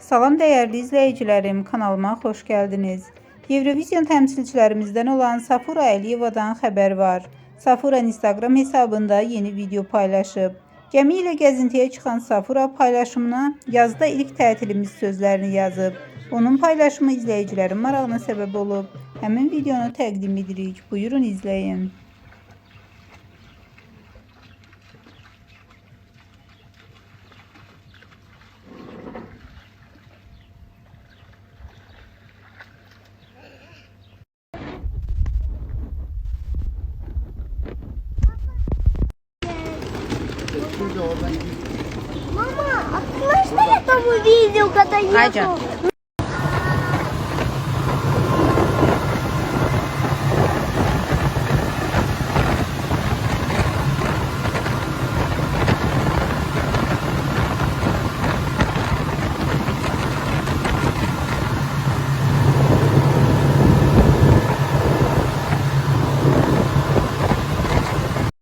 Salam dəyərli izləyicilərim, kanalıma xoş gəldiniz. Eurovision təmsilçilərimizdən olan Safura Əliyevadan xəbər var. Safura Instagram hesabında yeni video paylaşıb. Gəmi ilə gəzintiyə çıxan Safura paylaşımına yazda ilk tətilimiz sözlərini yazıb. Onun paylaşımı izləyicilərin marağına səbəb olub. Həmin videonu təqdim edirik. Buyurun izləyin. Мама, а можно я там увидел, когда ехал?